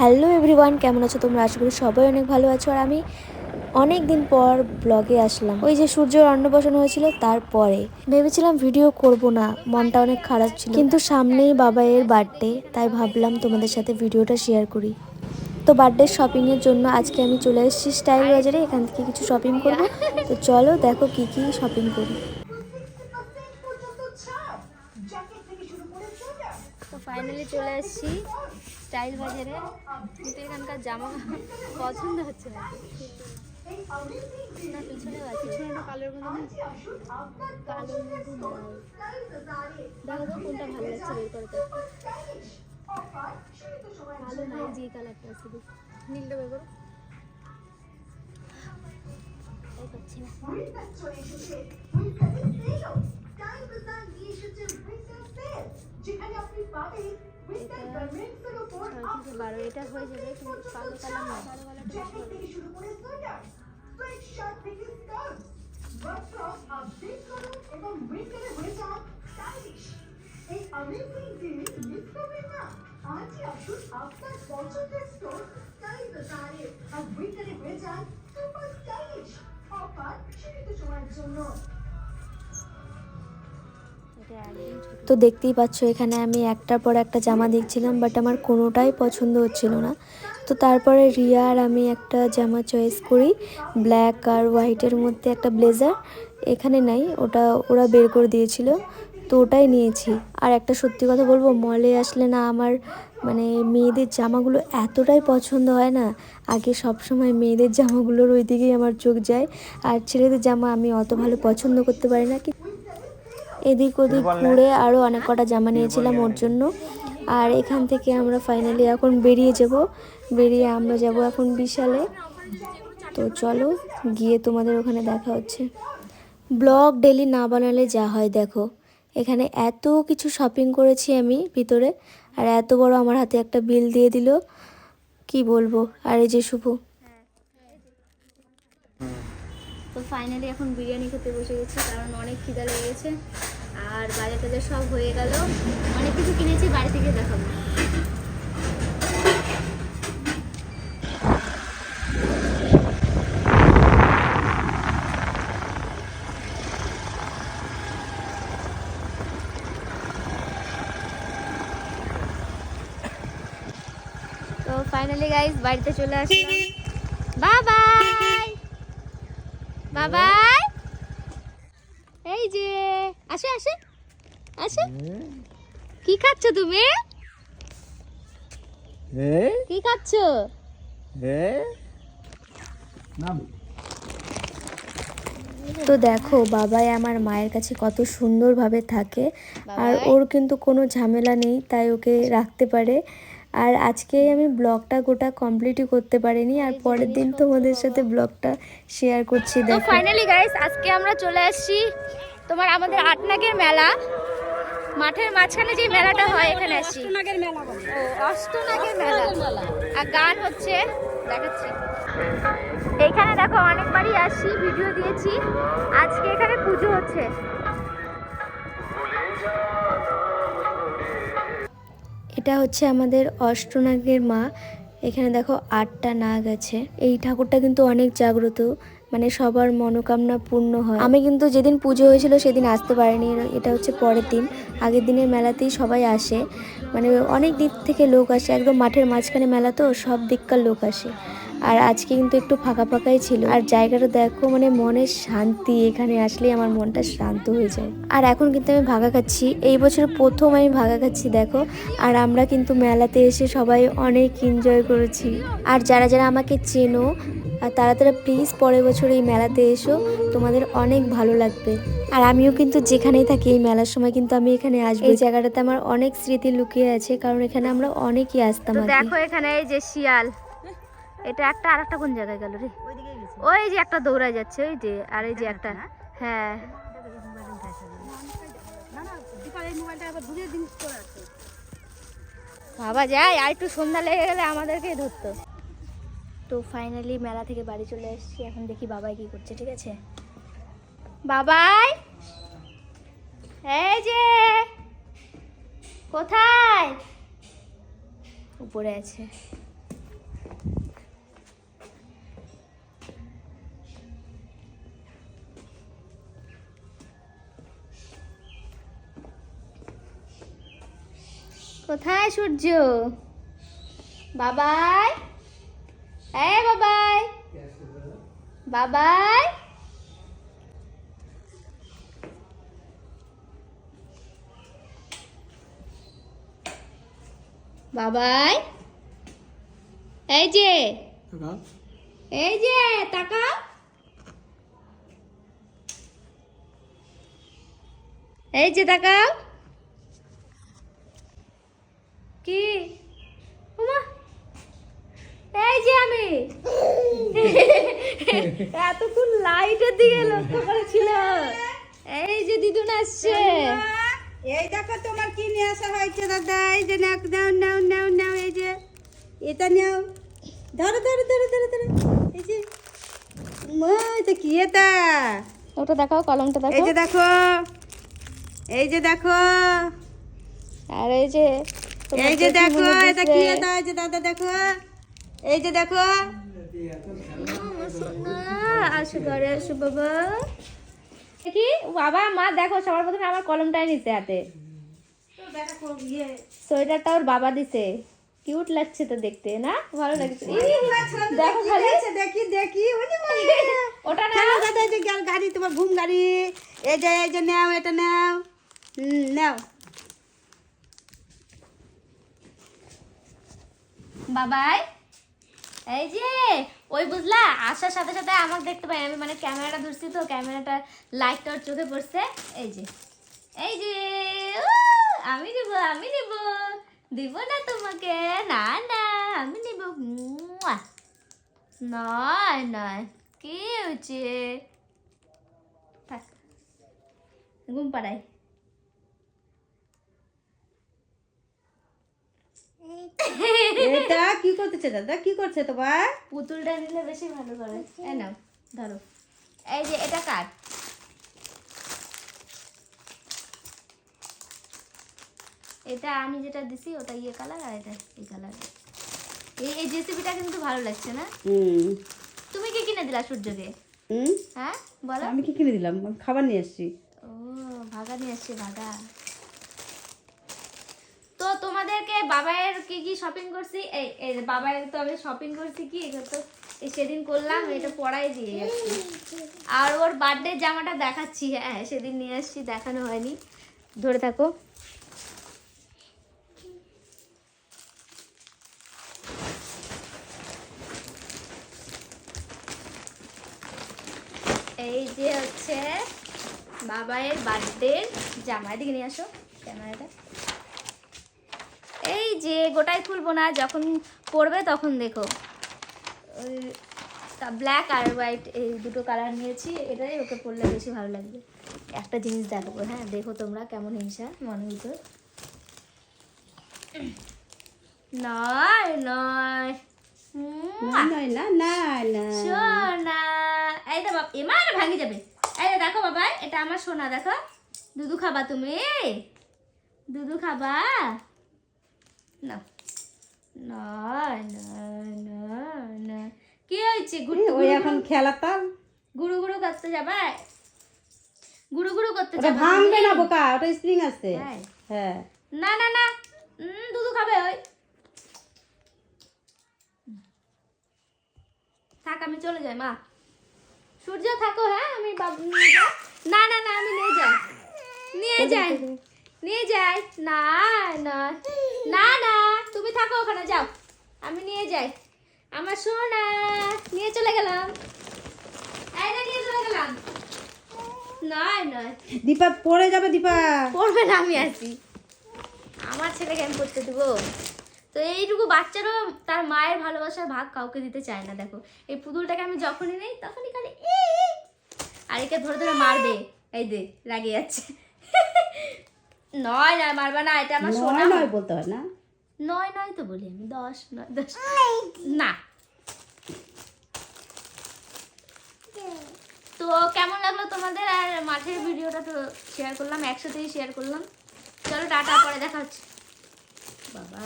Hello everyone কেমন আছো তোমরা? আশা করি সবাই অনেক ভালো আছো। আর আমি অনেক দিন পর ব্লগে আসলাম। ওই যে সূর্যের অন্নপ্রাশন হয়েছিল, তারপরে ভেবেছিলাম ভিডিও করব না, মনটা অনেক খারাপ ছিল। কিন্তু সামনেই বাবাইয়ের বার্থডে তাই ভাবলাম তোমাদের সাথে ভিডিওটা শেয়ার করি। তো বার্থডে শপিংয়ের জন্য আজকে আমি চলে এসেছি স্টাইল বাজারে, এখান থেকে কিছু শপিং করব। তো চলো দেখো কি কি শপিং করি। তো ফাইনালি চলে এসেছি স্টাইল বাজারে কিন্তু এখানকার জামা পছন্দ হচ্ছে না পিছনে দেখো কোনটা ভালো লাগছে কালো কালারটা আছে দেখো নীলটা বের করো পাচ্ছি না এটা ছয় থেকে বারো এটা হয়ে যাবে কিন্তু কালো কালার না কালো কালারটা এই অমেজিং জিনিস মিস করবেন না আজই আসুন আপনার পছন্দের স্টোর স্টাইল বাজারে আর উইন্টারে হয়ে যান সুপার স্টাইলিশ অফার সীমিত সময়ের জন্য তো দেখতেই পাচ্ছ, এখানে আমি একটার পর একটা জামা দেখছিলাম বাট আমার কোনোটাই পছন্দ হচ্ছিল না। তো তারপরে রিয়া আর আমি একটা জামা চয়েস করি ব্ল্যাক আর হোয়াইটের মধ্যে একটা ব্লেজার এখানে নাই, ওটা ওরা বের করে দিয়েছিল, তো ওটাই নিয়েছি। আর একটা সত্যি কথা বলব মলে আসলে না আমার মানে মেয়েদের জামাগুলো এতটাই পছন্দ হয় না, আগে সব সময় মেয়েদের জামাগুলোর ওই দিকেই আমার চোখ যায়। আর ছেলেদের জামা আমি অত ভালো পছন্দ করতে পারি না এদিক ওদিক ঘুরে আরও অনেক কটা জামা নিয়েছিলাম ওর জন্য। আর এখান থেকে আমরা ফাইনালি এখন বেরিয়ে যাব। বেরিয়ে আমরা যাব এখন বিশালে। তো চলো গিয়ে তোমাদের ওখানে দেখা হচ্ছে। ব্লগ ডেলি না বানালে যা হয় দেখো। এখানে এত কিছু শপিং করেছি আমি ভিতরে। আর এত বড় আমার হাতে একটা বিল দিয়ে দিল। কি বলব? আর এই যে শুভ। ফাইনালি এখন বিরিয়ানি খেতে বসে গেছি কারণ অনেক খিদা লেগে গেছে আর বাজার টাজার সব হয়ে গেল। অনেক কিছু কিনেছি বাড়ি থেকে দেখাবো। তো ফাইনালি গাইস বাড়িতে চলে আসলাম। বাবাই বাবাই এই যে আসে আসে আসে। কি খাচ্ছ তুমি? কি খাচ্ছ? তো দেখো বাবাই আমার মায়ের কাছে কত সুন্দরভাবে থাকে। আর ওর কিন্তু কোনো ঝামেলা নেই তাই ওকে রাখতে পারে। আর আজকে আমি ব্লগটা গোটা কমপ্লিটই করতে পারিনি আর পরের দিন তোমাদের সাথে ব্লগটা শেয়ার করছি দেখো। ফাইনালি গাইস আজকে আমরা চলে আসছি তোমার আমাদের আটনাগের মেলা। মাঠের মাঝখানে যে মেলাটা হয় এখানে আসছি। ও অষ্টনাগের মেলা। আর গান হচ্ছে দেখাচ্ছি। এখানে দেখো অনেকবারই আসি ভিডিও দিয়েছি। আজকে এখানে পুজো হচ্ছে। এটা হচ্ছে আমাদের অষ্টনাগের মা। এখানে দেখো আটটা নাগ আছে। এই ঠাকুরটা কিন্তু অনেক জাগ্রত মানে সবার মনোকামনা পূর্ণ হয়। আমি কিন্তু যেদিন পুজো হয়েছিল সেদিন আসতে পারিনি, এটা হচ্ছে পরের দিন। আগের দিনের মেলাতেই সবাই আসে। মানে অনেক দিক থেকে লোক আসে, একদম মাঠের মাঝখানে মেলা তো, সব দিককার লোক আসে। আর আজকে কিন্তু একটু ফাঁকা ফাঁকাই ছিল। আর জায়গাটা দেখো মানে মনের শান্তি এখানে আসলেই আমার মনটা শান্ত হয়ে যায়। আর এখন কিন্তু আমি ভাগা খাচ্ছি। এই বছর প্রথম আমি ভাগা খাচ্ছি দেখো। আর আমরা কিন্তু মেলাতে এসে সবাই অনেক এনজয় করেছি। আর যারা যারা আমাকে চেনো আর তারা তারা প্লিজ পরের বছর এই মেলাতে এসো। তোমাদের অনেক ভালো লাগবে। আর আমিও কিন্তু যেখানেই থাকি এই মেলার সময় কিন্তু আমি এখানে আসব। এই জায়গাটাতে আমার অনেক স্মৃতি লুকিয়ে আছে কারণ এখানে আমরা অনেকই আসতাম দেখো এখানে এই যে শিয়াল। এটা একটা আর একটা কোন জায়গায় গেল রে? ওই যে একটা দৌড়ায় যাচ্ছে ওই যে আর এই যে একটা হ্যাঁ। বাবা যায় আর একটু সন্ধ্যা লেগে গেলে আমাদেরকেই ধরতো। তো ফাইনালি মেলা থেকে বাড়ি চলে এসেছি এখন দেখি বাবাই কি করছে ঠিক আছে? বাবাই! এই যে! কোথায়? উপরে আছে। হাই সূর্য। বাবাই। এই বাবাই। বাবাই। বাবাই। এই যে। এই যে টাকা এই যে তাকাও কি ওমা এই যে আমি এতক্ষণ লাইটের দিকে লক্ষ্য করেছিল। এই যে দিদুন আসছে। এই দেখো তোমার কি নিয়ে আসা হয়েছে দাদা? এই যে নাও নাও নাও নাও নাও এই যে। এটা নাও। ধরো ধরো ধরো ধরো ধরো। এই যে। মা এটা কি এটা? ওটা দেখাও কলমটা এই যে দেখো। এই যে দেখো। আর এই যে এই যে দেখো এটা কি এটা? এই যে দাদা দেখো। এই যে দেখো। আসো ঘরে আসো বাবা। মা দেখো সবার প্রথমে আমার কলমটাই নিছে হাতে। সোয়েটারটা ওর বাবা দিছে। কিউট লাগছে তো দেখতে না? ভালো লাগছে। দেখো খালি। দেখি দেখি। ওটা না। দাদা যে গেল গাড়ি তোমার ঘুম গাড়ি। এই যে এই যে নাও এটা নাও। নাও। বাবাই। এই যে, ওই বুঝলা, আসার সাথে সাথে আমাকে দেখতে পাই। আমি মানে ক্যামেরাটা ধরছি তো, ক্যামেরাটা লাইটটা ওর চোখে পড়ছে। এই যে এই যে আমি নিব আমি নিব। দিব না তোমাকে, না না, আমি নিব। নয় নয়, কি হচ্ছে ঘুম পাড়াই এটা কি করতেছে দাদা? কি করছে তোমার? পুতুলটা নিলে বেশি ভালো করে। এই নাও ধরো। এই যে এটা কার? এটা আমি যেটা দিছি ওটা ইয়ে কালার আর এটা এই কালার এই এই জেসিপিটা কিন্তু ভালো লাগছে না? হুম। তুমি কি কিনে দিলা সূর্যকে? হুম? হ্যাঁ বলো। আমি কি কিনে দিলাম? খাবার নিয়ে এসেছি ও ভাগা নিয়ে আসছে ভাগা। তোমাদেরকে বাবায়ের কি কি শপিং করছি? এই এই বাবায়ের তো আমি শপিং করছি কি? এটা তো সেদিন করলাম, এটা পড়াই দিয়ে আর ওর বার্থডে জামাটা দেখাচ্ছি হ্যাঁ সেদিন নিয়ে আসছি, দেখানো হয়নি। ধরে থাকো। এই যে হচ্ছে বাবায়ের বার্থডে জামা। দিকে নিয়ে আসো, ক্যামেরাটা। এই যে গোটাই খুলবো না যখন পরবে তখন দেখো। তা ব্ল্যাক আর হোয়াইট এই দুটো কালার নিয়েছি এটাই ওকে পরলে বেশি ভালো লাগবে। একটা জিনিস দেখাবো হ্যাঁ দেখো তোমরা কেমন হিংসা মনের ভিতর নয় নয়। নয় না না না সোনা। এই তো বাপ এমা ভাঙে যাবে। এই দেখো বাবা এটা আমার সোনা দেখো। দুধু খাবা তুমি? দুধু খাবা? না। নয় নয় নয় কি হয়েছে গুরু ওই এখন খেলাতাম গুরু গুরু করতে যাবা? গুরু গুরু করতে যাবা ভাঙবে না বোকা ওটা স্প্রিং আছে। হ্যাঁ। না না না। দুধু খাবে ওই। থাক আমি চলে যাই মা। সূর্য থাকো হ্যাঁ আমি বাবু না না না আমি নিয়ে যাই। নিয়ে যাই। নিয়ে যাই। না না না না তুমি থাকো ওখানে যাও। আমি নিয়ে যাই। আমার সোনা নিয়ে চলে গেলাম। এই না নিয়ে চলে গেলাম। নয় নয়। দীপা পড়ে যাবে দীপা। পড়বে না আমি আছি। আমার ছেলেকে আমি করতে দেবো। তো এইটুকু বাচ্চারও তার মায়ের ভালোবাসার ভাগ কাউকে দিতে চায় না দেখো। এই পুতুলটাকে আমি যখনই নেই তখনই খালি। আর একে ধরে ধরে মারবে। এই দে লাগিয়ে যাচ্ছে। নয় নয় মারবা না এটা আমার সোনা। নয় নয় বলতে হয় না। নয় নয় তো বলি আমি দশ নয় দশ। না। তো কেমন লাগল তোমাদের? আর মাঠের ভিডিওটা তো শেয়ার করলাম একসাথেই শেয়ার করলাম। চলো টাটা পরে দেখা হচ্ছে। বাবা।